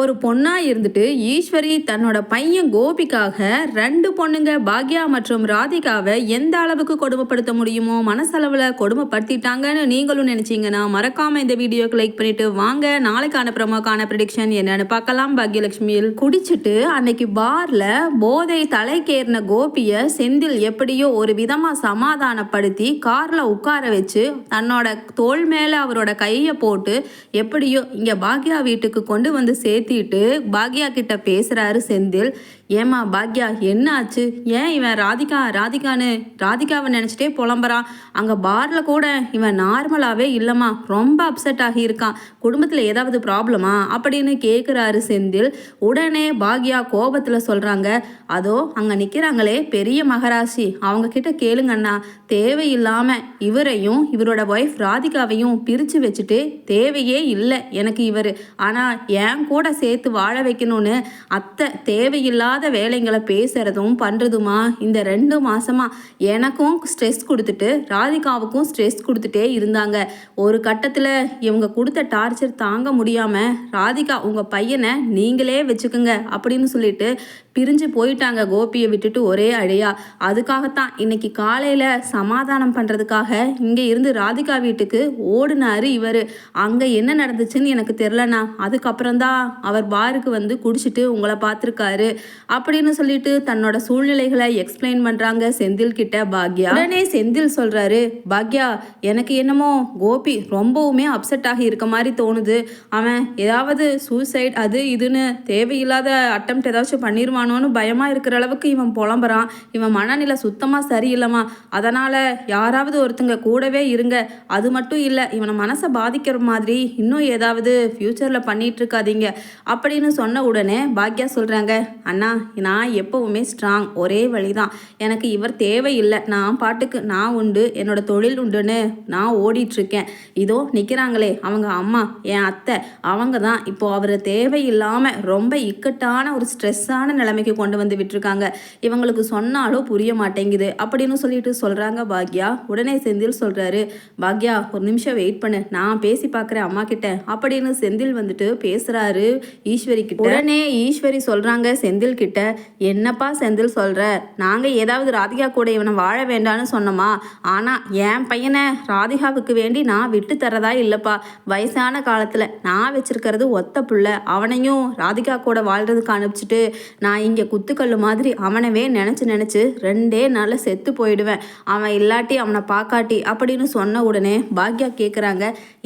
ஒரு பொண்ணா இருந்துட்டு ஈஸ்வரி தன்னோட பையன் கோபிக்காக ரெண்டு பொண்ணுங்க பாக்யா மற்றும் ராதிகாவை எந்த அளவுக்கு கொடுமைப்படுத்த முடியுமோ மனசளவில் கொடுமைப்படுத்திட்டாங்கன்னு நீங்களும் நினச்சிங்கன்னா மறக்காம இந்த வீடியோக்கு லைக் பண்ணிட்டு வாங்க. நாளைக்கான ப்ரமோக்கான ப்ரிடிக்ஷன் என்னன்னு பார்க்கலாம். பாக்யலட்சுமியில் குடிச்சிட்டு அன்னைக்கு பார்ல போதை தலைக்கேறின கோபிய செந்தில் எப்படியோ ஒரு விதமா சமாதானப்படுத்தி கார்ல உட்கார வச்சு தன்னோட தோல் மேல அவரோட கையை போட்டு எப்படியோ இங்க பாக்யா வீட்டுக்கு கொண்டு வந்து சேர்த்து சேர்த்திட்டு பாக்யா கிட்ட பேசுறாரு செந்தில். ஏமா பாக்யா என்ன ஆச்சு? ஏன் இவன் ராதிகா ராதிகான்னு? ராதிகாவை நினச்சிட்டே புலம்புறான் அங்கே பாரில் கூட இவன் நார்மலாகவே இல்லைம்மா. ரொம்ப அப்செட் ஆகியிருக்கான். குடும்பத்தில் ஏதாவது ப்ராப்ளமா அப்படின்னு கேட்குறாரு செந்தில். உடனே பாக்யா கோபத்தில் சொல்கிறாங்க அதோ அங்கே நிற்கிறாங்களே பெரிய மகராசி. அவங்கக்கிட்ட கேளுங்கண்ணா தேவையில்லாமல் இவரையும் இவரோட ஒய்ஃப் ராதிகாவையும் பிரித்து வச்சுட்டு தேவையே இல்லை எனக்கு இவர். ஆனால் என் கூட சேர்த்து வாழ வைக்கணும்னு அத்தை தேவையில்லா தேவையில்லாத வேலைங்களை பேசுகிறதும் பண்ணுறதுமா இந்த ரெண்டு மாதமாக எனக்கும் ஸ்ட்ரெஸ் கொடுத்துட்டு ராதிகாவுக்கும் ஸ்ட்ரெஸ் கொடுத்துட்டே இருந்தாங்க. ஒரு கட்டத்தில் இவங்க கொடுத்த டார்ச்சர் தாங்க முடியாமல் ராதிகா உங்கள் பையனை நீங்களே வச்சுக்கோங்க அப்படின்னு சொல்லிட்டு பிரிஞ்சு போயிட்டாங்க கோபியை விட்டுட்டு ஒரே அழையா. அதுக்காகத்தான் இன்னைக்கு காலையில் சமாதானம் பண்ணுறதுக்காக இங்கே இருந்து ராதிகா வீட்டுக்கு ஓடினாரு இவர். அங்கே என்ன நடந்துச்சுன்னு எனக்கு தெரிலண்ணா அதுக்கப்புறம் தான் அவர் பாருக்கு வந்து குடிச்சிட்டு உங்களை பார்த்துருக்காரு. அப்படின்னு சொல்லிட்டு தன்னோட சூழ்நிலைகளை எக்ஸ்பிளைன் பண்ணுறாங்க செந்தில் கிட்ட பாக்யா. உடனே செந்தில் சொல்கிறாரு பாக்யா எனக்கு என்னமோ கோபி ரொம்பவுமே அப்செட் ஆகி இருக்க மாதிரி தோணுது. அவன் ஏதாவது சூசைட் அது இதுன்னு தேவையில்லாத அட்டம் ஏதாச்சும் பண்ணிடுவானோன்னு பயமாக இருக்கிற அளவுக்கு இவன் புலம்புறான். இவன் மனநிலை சுத்தமாக சரியில்லைம்மா. அதனால் யாராவது ஒருத்தங்க கூடவே இருங்க. அது மட்டும் இல்லை இவனை மனசை பாதிக்கிற மாதிரி இன்னும் ஏதாவது ஃப்யூச்சரில் பண்ணிட்டு இருக்காதீங்க. அப்படின்னு சொன்ன உடனே பாக்யா சொல்கிறாங்க அண்ணா நான் எப்போவுமே ஸ்ட்ராங் ஒரே வழி தான் எனக்கு இவர் தேவையில்லை. நான் பாட்டுக்கு நான் உண்டு என்னோட தொழில் உண்டுன்னு நான் ஓடிட்டுருக்கேன். இதோ நிற்கிறாங்களே அவங்க அம்மா என் அத்தை. அவங்க தான் இப்போது அவர் தேவையில்லாமல் ரொம்ப இக்கட்டான ஒரு ஸ்ட்ரெஸ்ஸான நிலைமைக்கு கொண்டு வந்து விட்டுருக்காங்க. இவங்களுக்கு சொன்னாலும் புரிய மாட்டேங்குது. அப்படின்னு சொல்லிட்டு சொல்கிறாங்க பாக்யா. உடனே செந்தில் சொல்கிறாரு பாக்யா ஒரு நிமிஷம் வெயிட் பண்ணு. நான் பேசி பார்க்குறேன் அம்மா கிட்ட. அப்படின்னு செந்தில் வந்துட்டு பேசுகிறாரு ஈஸ்வரி கிட்ட. உடனே ஈஸ்வரி சொல்கிறாங்க செந்தில் கிட்ட என்னப்பா செந்தில் சொல்கிற நாங்கள் ஏதாவது ராதிகா கூட இவனை வாழ வேண்டாம்னு சொன்னோமா? ஆனால் என் பையனை ராதிகாவுக்கு வேண்டி நான் விட்டு தரதா இல்லைப்பா. வயசான காலத்தில் நான் வச்சிருக்கிறது ஒத்த புள்ள. அவனையும் ராதிகா கூட வாழ்றதுக்கு அனுப்பிச்சிட்டு நான் இங்கே குத்துக்கல்லு மாதிரி அவனவே நினச்சி நினச்சி ரெண்டே நாளில் செத்து போயிடுவேன். அவன் இல்லாட்டி அவனை பார்க்காட்டி அப்படின்னு சொன்ன உடனே பாக்யா கேட்குறாங்க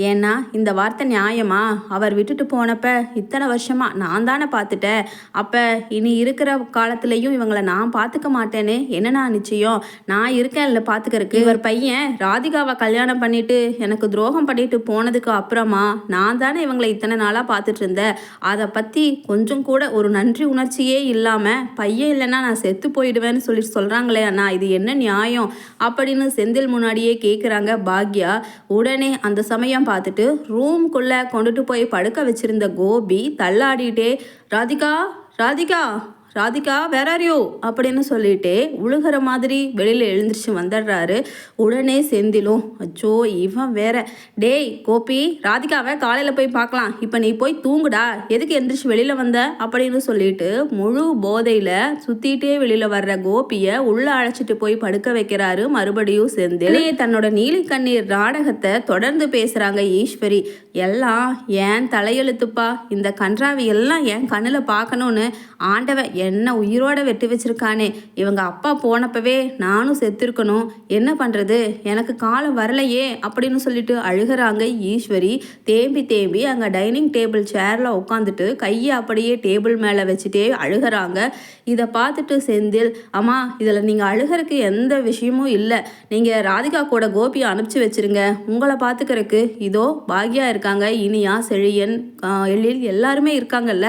ஏன்னா இந்த வார்த்தை நியாயமா? அவர் விட்டுட்டு போனப்ப இத்தனை வருஷமா நான் தானே பார்த்துட்டேன் அப்போ இனி இருக்கிற காலத்துலேயும் இவங்களை நான் பார்த்துக்க மாட்டேனே? என்னண்ணா நிச்சயம்? நான் இருக்கேன் இல்லை பார்த்துக்கறக்கு இவர் பையன் ராதிகாவை கல்யாணம் பண்ணிட்டு எனக்கு துரோகம் பண்ணிட்டு போனதுக்கு அப்புறமா நான் தானே இவங்களை இத்தனை நாளாக பார்த்துட்டு இருந்தேன். அதை பற்றி கொஞ்சம் கூட ஒரு நன்றி உணர்ச்சியே இல்லை. இல்லாமல் பையன் இல்லைன்னா நான் செத்து போயிடுவேன்னு சொல்லிட்டு சொல்கிறாங்களே அண்ணா இது என்ன நியாயம்? அப்படின்னு செந்தில் முன்னாடியே கேட்குறாங்க பாக்யா. உடனே அந்த சமயம் பார்த்துட்டு ரூம்குள்ளே கொண்டுட்டு போய் படுக்க வச்சிருந்த கோபி தள்ளாடிட்டே ராதிகா ராதிகா ராதிகா வேற யூ அப்படின்னு சொல்லிட்டு உழுகிற மாதிரி வெளியில் எழுந்திரிச்சு வந்துடுறாரு. உடனே செந்திலும் அச்சோ இவன் வேற. டேய் கோபி ராதிகாவை காலையில் போய் பார்க்கலாம். இப்போ நீ போய் தூங்குடா. எதுக்கு எந்திரிச்சு வெளியில் வந்த? அப்படின்னு சொல்லிட்டு முழு போதையில் சுற்றிட்டே வெளியில் வர்ற கோபியை உள்ளே அழைச்சிட்டு போய் படுக்க வைக்கிறாரு மறுபடியும் செந்தில். தன்னோட நீலி கண்ணீர் நாடகத்தை தொடர்ந்து பேசுகிறாங்க ஈஸ்வரி. எல்லாம் ஏன் தலையெழுத்துப்பா? இந்த கன்றாவி எல்லாம் என் கண்ணில் பார்க்கணுன்னு ஆண்டவன் என்ன உயிரோட வெட்டி வச்சிருக்கானே? இவங்க அப்பா போனப்பவே நானும் செத்துருக்கணும். என்ன பண்ணுறது எனக்கு காலம் வரலையே அப்படின்னு சொல்லிட்டு அழுகிறாங்க ஈஸ்வரி. தேம்பி தேம்பி அங்கே டைனிங் டேபிள் சேரில் உட்காந்துட்டு கையை அப்படியே டேபிள் மேலே வச்சுட்டே அழுகிறாங்க. இதை பார்த்துட்டு செந்தில் அம்மா இதில் நீங்கள் அழுகிறதுக்கு எந்த விஷயமும் இல்லை. நீங்கள் ராதிகா கூட கோபியை அனுப்பிச்சி வச்சிருங்க. உங்களை பார்த்துக்கிறதுக்கு இதோ பாக்யா இருக்காங்க. இனியா செழியன் எழில் எல்லாருமே இருக்காங்கல்ல.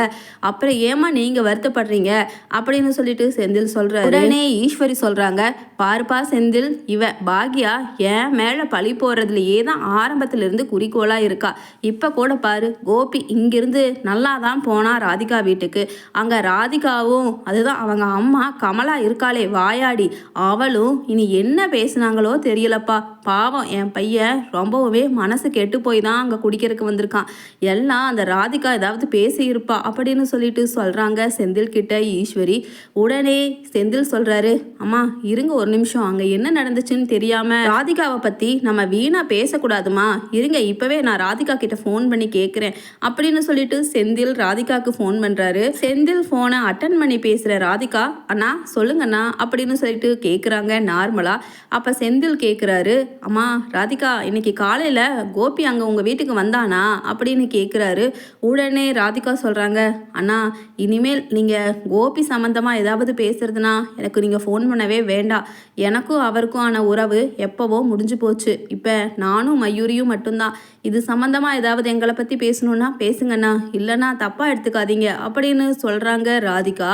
அப்புறம் ஏமா நீங்கள் வருத்தப்படுறீங்க? அப்படின்னு சொல்லிட்டு செந்தில் சொல்றாரு. உடனே ஈஸ்வரி சொல்கிறாங்க பாருப்பா செந்தில் இவ பாக்யா என் மேலே பழி போடுறதுலையே தான் ஆரம்பத்திலிருந்து குறிக்கோளாக இருக்கா. இப்போ கூட பாரு கோபி இங்கிருந்து நல்லா தான் போனா ராதிகா வீட்டுக்கு. அங்கே ராதிகாவும் அதுதான் அவங்க அம்மா கமலா இருக்காளே வாயாடி. அவளும் இனி என்ன பேசுனாங்களோ தெரியலப்பா. பாவம் என் பையன் ரொம்பவே மனசு கெட்டு போய் தான் அங்கே குடிக்கிறதுக்கு வந்திருக்கான். எல்லாம் அந்த ராதிகா ஏதாவது பேசியிருப்பா அப்படின்னு சொல்லிட்டு சொல்கிறாங்க செந்தில் கிட்ட. ஈஸ்வரி. உடனே செந்தில் சொல்கிறாரு அம்மா இருங்க ஒரு நிமிஷம். அங்கே என்ன நடந்துச்சுன்னு தெரியாமல் ராதிகாவை பற்றி நம்ம வீணாக பேசக்கூடாதுமா. இருங்க இப்போவே நான் ராதிகா கிட்ட ஃபோன் பண்ணி கேட்குறேன் அப்படின்னு சொல்லிட்டு செந்தில் ராதிகாவுக்கு ஃபோன் பண்ணுறாரு செந்தில் ஃபோனை அட்டன் பண்ணி பேசுகிற ராதிகா அண்ணா சொல்லுங்கண்ணா. அப்படின்னு சொல்லிட்டு கேட்குறாங்க நார்மலாக அப்போ செந்தில் கேட்குறாரு அம்மா ராதிகா இன்னைக்கு காலையில் கோபி அங்கே உங்கள் வீட்டுக்கு வந்தானா? அப்படின்னு கேட்குறாரு உடனே ராதிகா சொல்கிறாங்க அண்ணா இனிமேல் நீங்கள் கோபி சம்மந்தமாக ஏதாவது பேசுறதுனா எனக்கு நீங்கள் ஃபோன் பண்ணவே வேண்டாம். எனக்கும் அவருக்கும் ஆன உறவு எப்போவோ முடிஞ்சு போச்சு. இப்போ நானும் மயூரியும் மட்டும்தான். இது சம்மந்தமாக ஏதாவது எங்களை பற்றி பேசணுன்னா பேசுங்கண்ணா. இல்லைன்னா தப்பாக எடுத்துக்காதீங்க. அப்படின்னு சொல்கிறாங்க ராதிகா.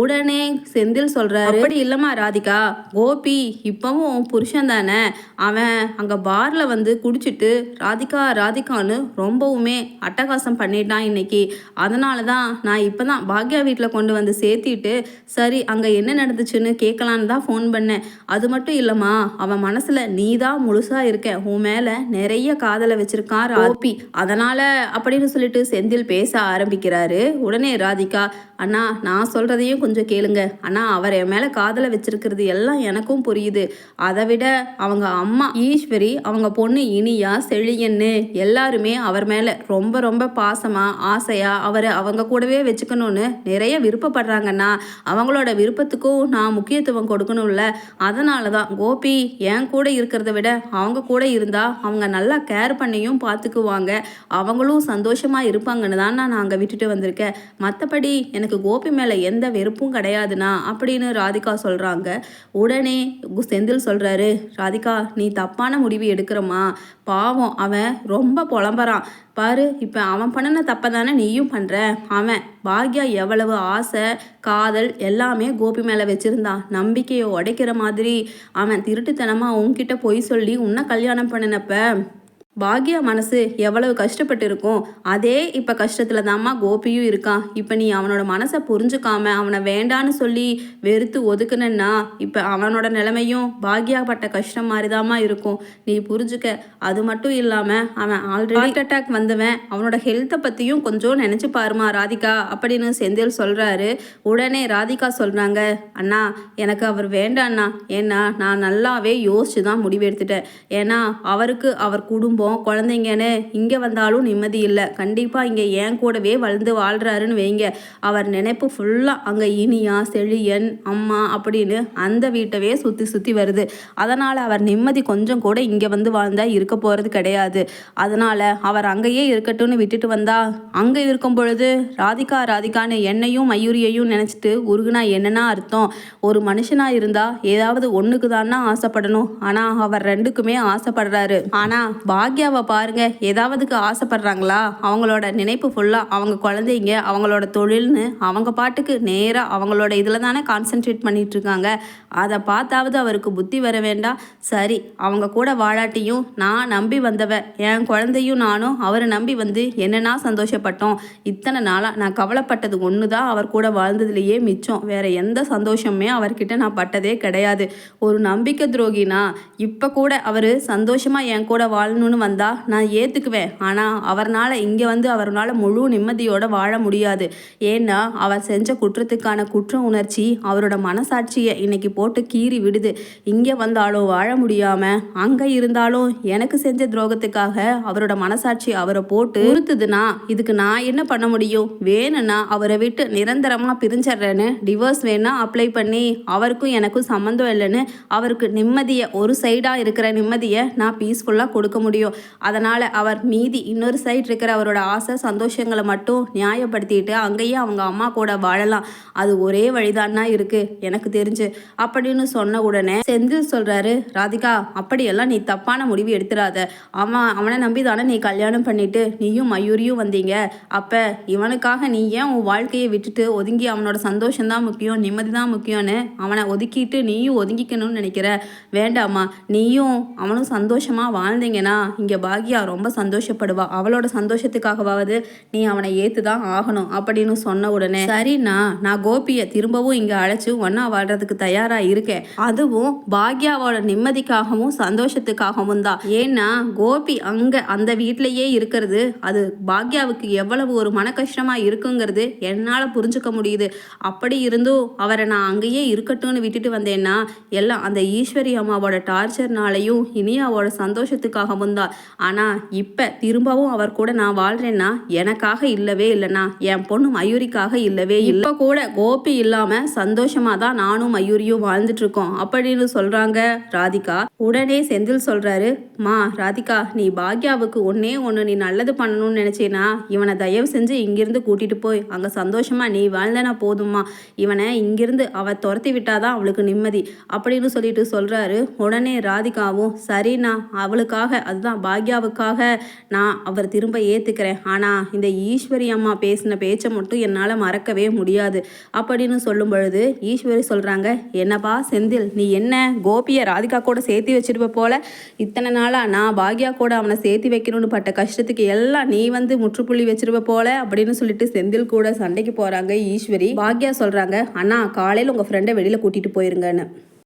உடனே செந்தில் சொல்கிறாரு அப்படி இல்லைம்மா ராதிகா. கோபி இப்போவும் புருஷன் தானே. அவன் அங்கே பாரில் வந்து குடிச்சிட்டு ராதிகா ராதிகான்னு ரொம்பவுமே அட்டகாசம் பண்ணிட்டான் இன்னைக்கு. அதனால தான் நான் இப்போ தான் பாக்யா வீட்டில் கொண்டு வந்து சேர்த்திட்டு சரி அங்கே என்ன நடந்துச்சுன்னு கேட்கலான்னு தான் ஃபோன் பண்ணேன். அது மட்டும் இல்லைம்மா அவன் மனசில் நீ தான் முழுசாக இருக்க. உன் மேலே நிறைய காதலை வச்சிருக்கான் ராபி அதனால் அப்படின்னு சொல்லிட்டு செந்தில் பேச ஆரம்பிக்கிறாரு. உடனே ராதிகா அண்ணா நான் சொல்கிறதையும் கொஞ்சம் கேளுங்க. அண்ணா அவர் என் மேலே காதலை வச்சிருக்கிறது எல்லாம் எனக்கும் புரியுது. அதை விட அவங்க அம்மா ஈஸ்வரி அவங்க பொண்ணு இனியா செழியன்னு எல்லாருமே அவர் மேலே ரொம்ப ரொம்ப பாசமாக ஆசையாக அவரை அவங்க கூடவே வச்சுக்கணும்னு நிறைய விருப்பப்படுறாங்க. விருப்பப்படுறாங்கண்ணா அவங்களோட விருப்பத்துக்கும் நான் முக்கியத்துவம் கொடுக்கணும்ல. அதனால தான் கோபி என் கூட இருக்கிறத விட அவங்க கூட இருந்தால் அவங்க நல்லா கேர் பண்ணியும் பார்த்துக்குவாங்க அவங்களும் சந்தோஷமாக இருப்பாங்கன்னு தான் நான் அங்கே விட்டுட்டு வந்திருக்கேன். மற்றபடி எனக்கு கோபி மேலே எந்த வெறுப்பும் கிடையாதுண்ணா அப்படின்னு ராதிகா சொல்கிறாங்க உடனே செந்தில் சொல்கிறாரு ராதிகா நீ தப்பான முடிவு எடுக்கிறோமா பாவம் அவன் ரொம்ப புலம்புறான். பாரு இப்போ அவன் பண்ணின தப்பை தானே நீயும் பண்ணுற அவன் பாக்யா எவ்வளவு ஆசை காதல் எல்லாமே கோபி மேலே வச்சுருந்தான் நம்பிக்கையை உடைக்கிற மாதிரி அவன் திருட்டுத்தனமாக உன்கிட்ட பொய் சொல்லி உன்னை கல்யாணம் பண்ணினப்ப பாக்யா மனசு எவ்வளவு கஷ்டப்பட்டு இருக்கும் அதே இப்போ கஷ்டத்தில் தாம்மா கோபியும் இருக்கான். இப்போ நீ அவனோட மனசை புரிஞ்சுக்காம அவனை வேண்டான்னு சொல்லி வெறுத்து ஒதுக்குனன்னா இப்போ அவனோட நிலைமையும் பாக்யா பட்ட கஷ்டம் மாதிரி தாம்மா இருக்கும். நீ புரிஞ்சுக்க அது மட்டும் இல்லாமல் அவன் ஆல்ரெடி ஹார்ட் அட்டாக் வந்தவன் அவனோட ஹெல்த்தை பற்றியும் கொஞ்சம் நினச்சி பாருமா ராதிகா அப்படின்னு செந்தில் சொல்கிறாரு உடனே ராதிகா சொல்கிறாங்க அண்ணா எனக்கு அவர் வேண்டாண்ணா. ஏன்னா நான் நல்லாவே யோசிச்சு தான் முடிவெடுத்துட்டேன் ஏன்னா அவருக்கு அவர் குடும்பம் குழந்தைங்கன்னு இங்கே வந்தாலும் நிம்மதி இல்லை. கண்டிப்பாக இங்கே என் கூடவே வளர்ந்து வாழ்கிறாருன்னு வைங்க. அவர் நினைப்பு ஃபுல்லாக அங்கே இனியா செழியன் அம்மா அப்படின்னு அந்த வீட்டவே சுற்றி சுற்றி வருது. அதனால் அவர் நிம்மதி கொஞ்சம் கூட இங்கே வந்து வாழ்ந்தால் இருக்க போகிறது கிடையாது. அதனால் அவர் அங்கேயே இருக்கட்டும்னு விட்டுட்டு வந்தா அங்கே இருக்கும் பொழுது ராதிகா ராதிகான்னு என்னையும் மயூரியையும் நினச்சிட்டு உருகுனா என்னன்னா அர்த்தம். ஒரு மனுஷனாக இருந்தால் ஏதாவது ஒன்றுக்கு தான்னா ஆசைப்படணும். ஆனால் அவர் ரெண்டுக்குமே ஆசைப்படுறாரு. ஆனா பாக்யாவை பாருங்க. ஏதாவதுக்கு ஆசைப்படுறாங்களா? அவங்களோட நினைப்பு ஃபுல்லாக அவங்க குழந்தைங்க அவங்களோட தொழில்னு அவங்க பாட்டுக்கு நேராக அவங்களோட இதில் தானே கான்சென்ட்ரேட் பண்ணிட்டு இருக்காங்க. அதை பார்த்தாவது அவருக்கு புத்தி வர வேண்டாம். சரி அவங்க கூட வாழாட்டியும் நான் நம்பி வந்தவ என் குழந்தையும் நானும் அவரை நம்பி வந்து என்னென்னா சந்தோஷப்பட்டோம். இத்தனை நாளாக நான் கவலைப்பட்டது ஒன்று தான் அவர் கூட வாழ்ந்ததுலேயே மிச்சம். வேற எந்த சந்தோஷமே அவர்கிட்ட நான் பட்டதே கிடையாது. ஒரு நம்பிக்கை துரோகினா இப்போ கூட அவர் சந்தோஷமாக என் கூட வாழணும்னு வந்தா நான் ஏற்றுக்குவேன் ஆனால் அவர்னால இங்கே வந்து அவர்னால முழு நிம்மதியோட வாழ முடியாது. ஏன்னா அவர் செஞ்ச குற்றத்துக்கான குற்ற உணர்ச்சி அவரோட மனசாட்சியை இன்னைக்கு போட்டு கீறி விடுது. இங்கே வந்தாலும் வாழ முடியாமல் அங்கே இருந்தாலும் எனக்கு செஞ்ச துரோகத்துக்காக அவரோட மனசாட்சி அவரை போட்டு உறுத்துதுன்னா இதுக்கு நான் என்ன பண்ண முடியும்? வேணும்னா அவரை விட்டு நிரந்தரமாக பிரிஞ்சிடுறேன்னு டிவோர்ஸ் வேணா அப்ளை பண்ணி அவருக்கும் எனக்கும் சம்மந்தம் இல்லைன்னு அவருக்கு நிம்மதியை ஒரு சைடாக இருக்கிற நிம்மதியை நான் பீஸ்ஃபுல்லாக கொடுக்க முடியும். அதனால் அவர் மீதி இன்னொரு சைடு இருக்கிற அவரோட ஆசை சந்தோஷங்களை மட்டும் நியாயப்படுத்திட்டு அங்கேயே அவங்க அம்மா கூட வாழலாம். அது ஒரே வழிதான்னா இருக்குது எனக்கு தெரிஞ்சு. அப்படின்னு சொன்ன உடனே செந்தில் சொல்கிறாரு ராதிகா அப்படியெல்லாம் நீ தப்பான முடிவு எடுத்துடாத அவன் அவனை நம்பி தானே நீ கல்யாணம் பண்ணிட்டு நீயும் மயூரியும் வந்தீங்க. அப்போ இவனுக்காக நீ ஏன் உன் வாழ்க்கையை விட்டுட்டு ஒதுங்கி அவனோட சந்தோஷம்தான் முக்கியம் நிம்மதி தான் முக்கியம்னு அவனை ஒதுக்கிட்டு நீயும் ஒதுங்கிக்கணும்னு நினைக்கிற? வேண்டாமா நீயும் அவனும் சந்தோஷமாக வாழ்ந்தீங்கன்னா இங்கே பாக்யா ரொம்ப சந்தோஷப்படுவா. அவளோட சந்தோஷத்துக்காகவாவது நீ அவனை ஏற்று தான் ஆகணும் அப்படின்னு சொன்ன உடனே சரிண்ணா நான் கோபியை திரும்பவும் இங்கே அழைச்சி ஒன்றா வாழ்றதுக்கு தயாராக இருக்கேன். அதுவும் பாக்யாவோட நிம்மதிக்காகவும் சந்தோஷத்துக்காகவும் தான். ஏன்னா கோபி அங்கே அந்த வீட்டிலேயே இருக்கிறது அது பாக்யாவுக்கு எவ்வளவு ஒரு மன கஷ்டமா இருக்குங்கிறது என்னால் புரிஞ்சுக்க முடியுது. அப்படி இருந்தும் அவரை நான் அங்கேயே இருக்கட்டும்னு விட்டுட்டு வந்தேன்னா எல்லாம் அந்த ஈஸ்வரி அம்மாவோட டார்ச்சர்னாலையும் இனியாவோட சந்தோஷத்துக்காகவும் தான். ஆனால் இப்போ திரும்பவும் அவர் கூட நான் வாழ்றேன்னா எனக்காக இல்லவே இல்லைண்ணா. என் பொண்ணு மயூரிக்காக இல்லவே இப்போ கூட கோபி இல்லாமல் சந்தோஷமாக தான் நானும் மயூரியும் வாழ்ந்துட்டு இருக்கோம் அப்படின்னு சொல்கிறாங்க ராதிகா. உடனே செந்தில் சொல்கிறாரு மா ராதிகா நீ பாக்யாவுக்கு ஒன்னே ஒன்று நீ நல்லது பண்ணணும்னு நினச்சேனா இவனை தயவு செஞ்சு இங்கிருந்து கூட்டிட்டு போய் அங்கே சந்தோஷமா நீ வாழ்ந்தனா போதுமா இவனை இங்கிருந்து அவள் துரத்தி விட்டாதான் அவளுக்கு நிம்மதி. அப்படின்னு சொல்லிட்டு சொல்றாரு. உடனே ராதிகாவும் சரிண்ணா அவளுக்காக அதுதான் பாக்யாவுக்காக நான் அவர் திரும்ப ஏற்றுக்கிறேன் ஆனால் இந்த ஈஸ்வரி அம்மா பேசின பேச்சை மட்டும் என்னால் மறக்கவே முடியாது. அப்படின்னு சொல்லும் பொழுது ஈஸ்வரி சொல்கிறாங்க என்னப்பா செந்தில் நீ என்ன கோபியை ராதிகா கூட சேர்த்து வச்சிருப்ப போல? இத்தனை நாளாக நான் பாக்யா கூட அவனை சேர்த்து வைக்கணும்னு பட்ட கஷ்டத்துக்கு எல்லாம் நீ வந்து முற்றுப்புள்ளி வச்சிருப்ப போல? அப்படின்னு சொல்லிட்டு செந்தில் கூட சண்டைக்கு போகிறாங்க ஈஸ்வரி. பாக்யா சொல்கிறாங்க அண்ணா காலையில் உங்கள் ஃப்ரெண்டை வெளியில் கூட்டிகிட்டு போயிருங்கன்னு.